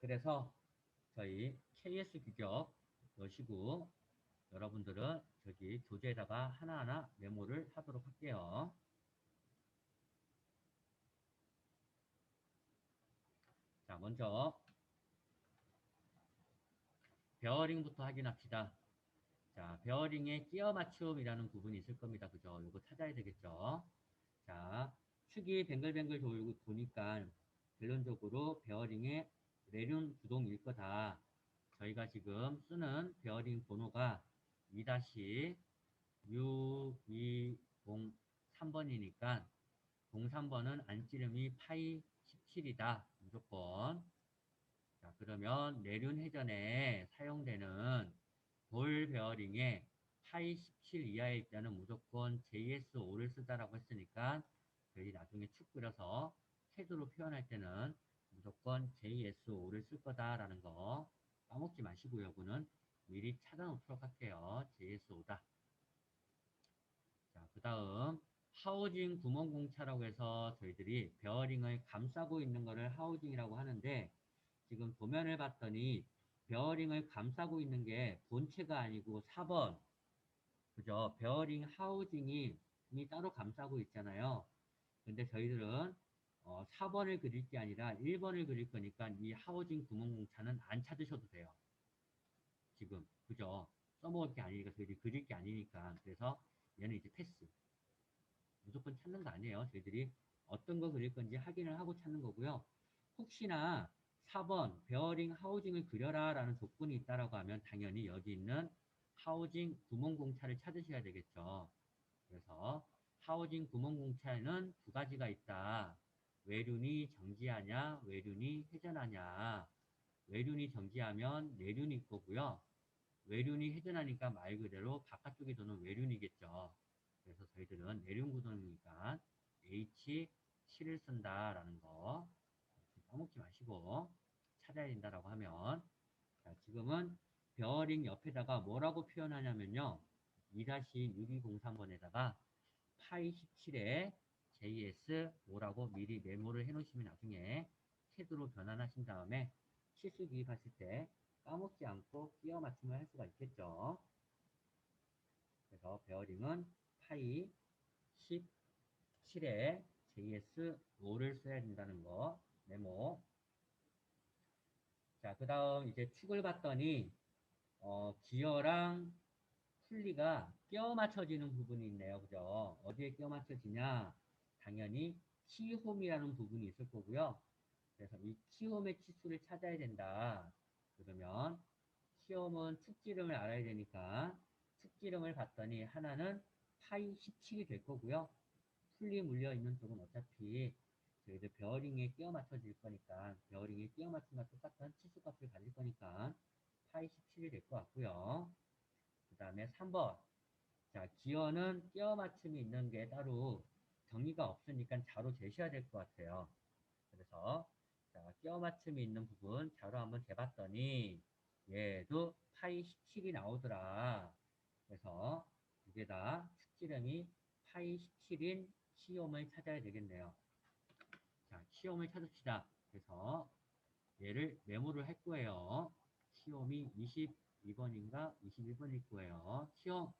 그래서 저희 KS 규격 넣으시고 여러분들은 저기 교재에다가 하나하나 메모를 하도록 할게요. 자, 먼저 베어링부터 확인합시다. 자, 베어링의 끼어 맞춤이라는 부분이 있을 겁니다. 그죠? 이거 찾아야 되겠죠? 자, 축이 뱅글뱅글 돌고 도니까 결론적으로 베어링의 내륜 구동일 거다. 저희가 지금 쓰는 베어링 번호가 2-6203번이니까 03번은 안찌름이 파이 17이다. 무조건. 자, 그러면 내륜 회전에 사용되는 볼 베어링에 파이 17 이하에 있다는 무조건 JS5를 쓰다라고 했으니까 저희 나중에 축 그려서 캐드로 표현할 때는 무조건 JS5를 쓸 거다라는 거 까먹지 마시고요. 이거는 미리 찾아놓도록 할게요. JS5다. 자, 그 다음 하우징 구멍공차라고 해서 저희들이 베어링을 감싸고 있는 것을 하우징이라고 하는데 지금 도면을 봤더니 베어링을 감싸고 있는 게 본체가 아니고 4번 그죠? 베어링 하우징이 따로 감싸고 있잖아요. 근데 저희들은 어, 4번을 그릴 게 아니라 1번을 그릴 거니까 이 하우징 구멍공차는 안 찾으셔도 돼요. 지금 그죠? 써먹을 게 아니니까 저희들이 그릴 게 아니니까 그래서 얘는 이제 패스 무조건 찾는 거 아니에요. 저희들이 어떤 거 그릴 건지 확인을 하고 찾는 거고요. 혹시나 4번 베어링 하우징을 그려라 라는 조건이 있다라고 하면 당연히 여기 있는 하우징 구멍공차를 찾으셔야 되겠죠. 그래서 하우징 구멍공차에는 두 가지가 있다. 외륜이 정지하냐, 외륜이 회전하냐. 외륜이 정지하면 내륜이 거고요. 외륜이 회전하니까 말 그대로 바깥쪽에 도는 외륜이겠죠. 그래서 저희들은 내륜 구동이니까 H7을 쓴다라는 거 까먹지 마시고 찾아야 된다라고 하면 자, 지금은 베어링 옆에다가 뭐라고 표현하냐면요. 2-6203번에다가 파이 17에 JS5라고 미리 메모를 해놓으시면 나중에 캐드로 변환하신 다음에 실수 기입하실 때 까먹지 않고 끼워 맞춤을 할 수가 있겠죠. 그래서 베어링은 파이 17에 JS5를 써야 된다는 거 메모. 자, 그 다음 이제 축을 봤더니 어, 기어랑 풀리가 끼워 맞춰지는 부분이 있네요. 그죠? 어디에 끼워 맞춰지냐? 당연히 키홈이라는 부분이 있을 거고요. 그래서 이 키홈의 치수를 찾아야 된다. 그러면 키홈은 축지름을 알아야 되니까 축지름을 봤더니 하나는 파이 17이 될 거고요. 풀리 물려 있는 쪽은 어차피 저희들 베어링에 끼워 맞춰질 거니까 베어링에 끼워 맞춤과 똑같은 치수값을 가질 거니까 파이 17이 될 것 같고요. 그 다음에 3번 자 기어는 끼워 맞춤이 있는 게 따로 정의가 없으니까 자로 재셔야 될 것 같아요. 그래서 자, 끼워 맞춤이 있는 부분 자로 한번 재봤더니 얘도 파이 17이 나오더라. 그래서 이게 다 축지름이 파이 17인 시험을 찾아야 되겠네요. 자, 시험을 찾읍시다. 그래서 얘를 메모를 할 거예요. 시험이 22번인가 21번일 거예요. 시험.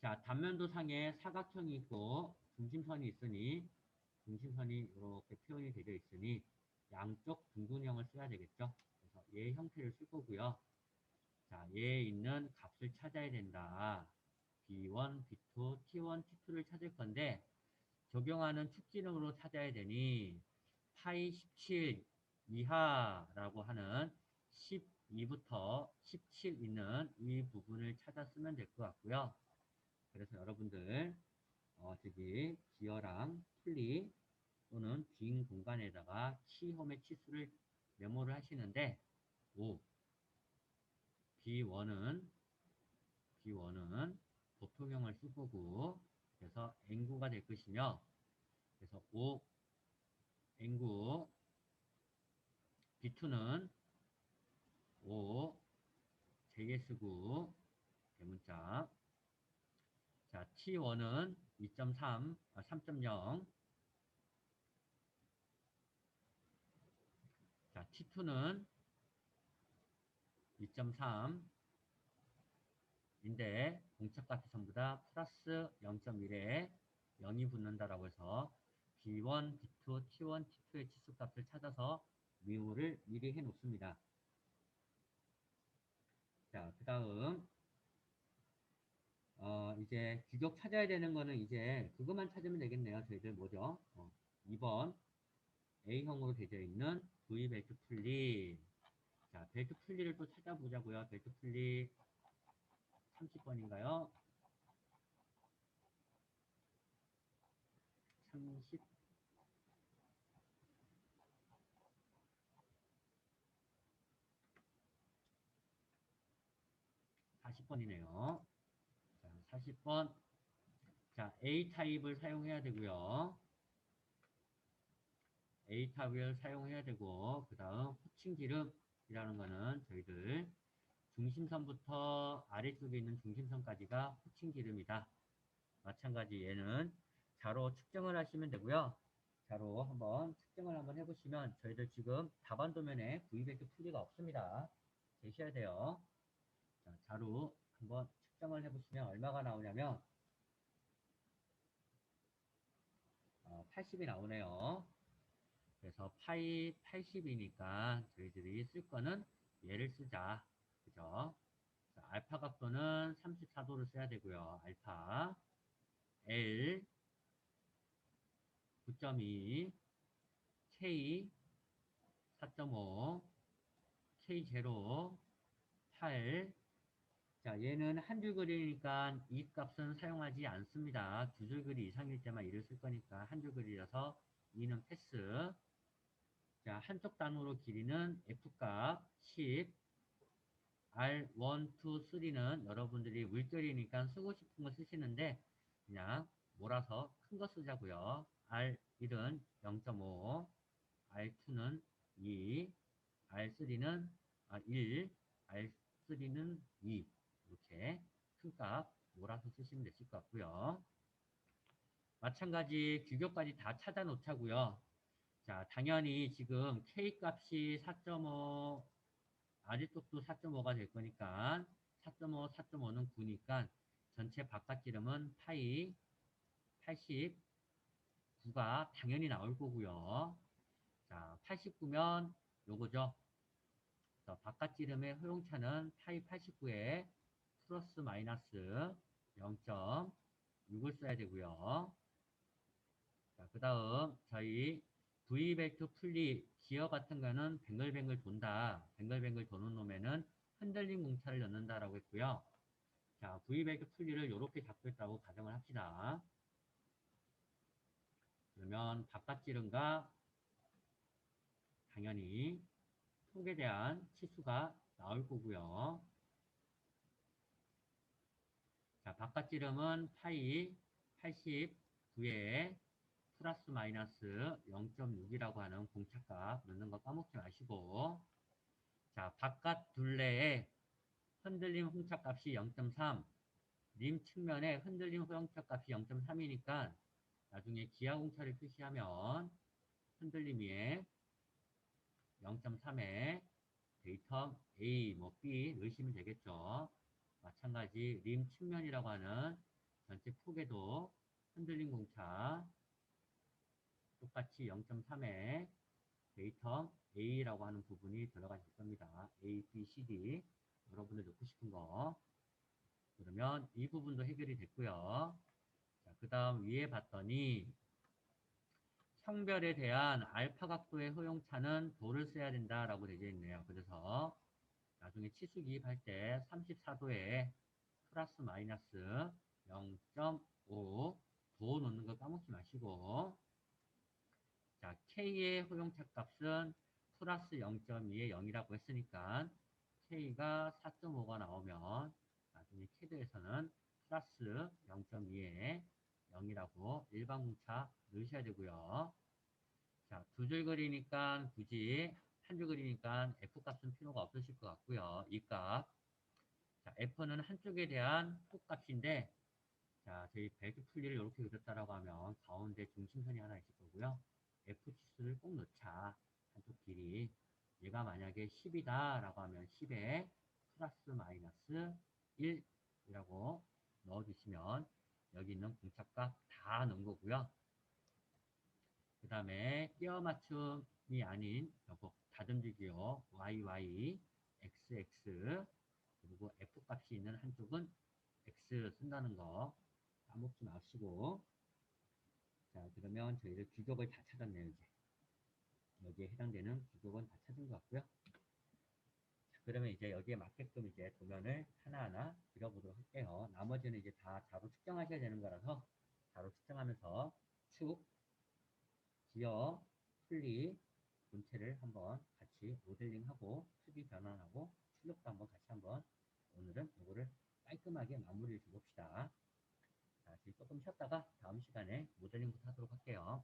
자, 단면도 상에 사각형이 있고 중심선이 있으니 중심선이 이렇게 표현이 되어 있으니 양쪽 둥근형을 써야 되겠죠. 그래서 얘 형태를 쓸 거고요. 자, 얘에 있는 값을 찾아야 된다. B1, B2, T1, T2를 찾을 건데 적용하는 축지능으로 찾아야 되니 파이 17 이하라고 하는 12부터 17 있는 이 부분을 찾아 쓰면 될 것 같고요. 그래서 여러분들 어, 저기 기어랑 풀리 또는 빈 공간에다가 키홈의 치수를 메모를 하시는데 5 B1은 B1은 보통형을 쓸 거고 그래서 N구가 될 것이며 그래서 5 N구 B2는 5 JS9 대문자 자 T1은 2.3 아, 3.0 자 T2는 2.3 인데 공차값이 전부 다 플러스 0.1에 0이 붙는다라고 해서 B1, B2, T1, T2의 치수값을 찾아서 미호를 미리 해 놓습니다. 자, 그 다음 어, 이제 규격 찾아야 되는 거는 이제 그것만 찾으면 되겠네요. 저희들 뭐죠? 어, 2번 A형으로 되어 있는 V 벨트 풀리 자, 벨트 풀리를 또 찾아보자고요. 벨트 풀리 30번인가요? 30 40번이네요. 자, 40번. 자, A 타입을 사용해야 되고요. A 타입을 사용해야 되고, 그 다음 호칭 기름이라는 거는 저희들 중심선부터 아래쪽에 있는 중심선까지가 호칭 기름이다. 마찬가지 얘는 자로 측정을 하시면 되고요. 자로 한번 측정을 한번 해보시면 저희들 지금 답안 도면에 V100 풀이가 없습니다. 계셔야 돼요. 자, 자로 한번 측정을 해보시면 얼마가 나오냐면 어, 80이 나오네요. 그래서 파이 80이니까 저희들이 쓸 거는 얘를 쓰자. 그죠? 자, 알파 각도는 34도를 써야 되고요. 알파 L 9.2 K 4.5 K0 8 자, 얘는 한줄 그리니까 이 값은 사용하지 않습니다. 두줄 그리 이상일 때만 이를 쓸 거니까 한줄 그리라서 2는 패스. 자, 한쪽 단으로 길이는 F값 10. R1, 2, 3는 여러분들이 물결이니까 쓰고 싶은 거 쓰시는데 그냥 몰아서 큰 거 쓰자고요. R1은 0.5, R2는 2, R3는 1, R3는 2 이렇게 큰 값 몰아서 쓰시면 되실 것 같고요. 마찬가지 규격까지 다 찾아 놓자고요. 자, 당연히 지금 K 값이 4.5 아래쪽도 4.5가 될 거니까 4.5, 4.5는 9니까 전체 바깥 지름은 파이 89가 당연히 나올 거고요. 자, 89면 요거죠. 바깥 지름의 허용차는 파이 89에 플러스 마이너스 0.6을 써야 되고요. 자, 그 다음 저희 V벨트 풀리 기어 같은 거는 뱅글뱅글 돈다. 뱅글뱅글 도는 놈에는 흔들림 공차를 넣는다라고 했고요. 자, V벨트 풀리를 이렇게 잡고 있다고 가정을 합시다. 그러면 바깥 지름과 당연히 폭에 대한 치수가 나올 거고요. 자, 바깥 지름은 파이 89에 플러스 마이너스 0.6이라고 하는 공차값 넣는 거 까먹지 마시고 자 바깥 둘레에 흔들림 홍차값이 0.3 림 측면에 흔들림 홍차값이 0.3이니까 나중에 기하 공차를 표시하면 흔들림 위에 0.3에 데이터 A, 뭐 B 넣으시면 되겠죠. 마찬가지 림 측면이라고 하는 전체 폭에도 흔들림 공차 똑같이 0.3에 데이터 A라고 하는 부분이 들어가 있을 겁니다. A, B, C, D 여러분들 넣고 싶은 거 그러면 이 부분도 해결이 됐고요. 자, 그 다음 위에 봤더니 성별에 대한 알파 각도의 허용차는 도를 써야 된다라고 되어 있네요. 그래서 나중에 치수 기입할 때 34도에 플러스 마이너스 0.5도 넣는 거 까먹지 마시고 자, K의 허용차 값은 플러스 0.2에 0이라고 했으니까 K가 4.5가 나오면 나중에 캐드에서는 플러스 0.2에 0이라고 일반 공차 넣으셔야 되고요. 자, 두 줄 그리니까 굳이 한 줄 그리니까 F 값은 필요가 없으실 것 같고요. 이 값. 자, F는 한쪽에 대한 폭 값인데 자, 저희 벨트 풀리를 이렇게 그렸다라고 하면 가운데 중심선이 하나 있을 거고요. F 치수를 꼭 넣자. 한쪽 길이. 얘가 만약에 10이다 라고 하면 10에 플러스 마이너스 1이라고 넣어주시면 여기 있는 공차값 다 넣은 거고요. 그 다음에 끼워 맞춤이 아닌 다듬지기요. YY, XX 그리고 F 값이 있는 한쪽은 X 쓴다는 거 까먹지 마시고. 자 그러면 저희들 규격을 다 찾았네요 이제. 여기에 해당되는 규격은 다 찾은 것 같고요. 자, 그러면 이제 여기에 맞게끔 이제 도면을 하나하나 그려보도록 할게요. 나머지는 이제 다 자로 측정하셔야 되는 거라서 자로 측정하면서 축, 기어, 풀리, 본체를 한번 같이 모델링하고 투비 변환하고 출력도 한번 같이 한번 오늘은 이거를 깔끔하게 마무리를 줘봅시다. 자, 지금 조금 쉬었다가 다음 시간에 모델링부터 하도록 할게요.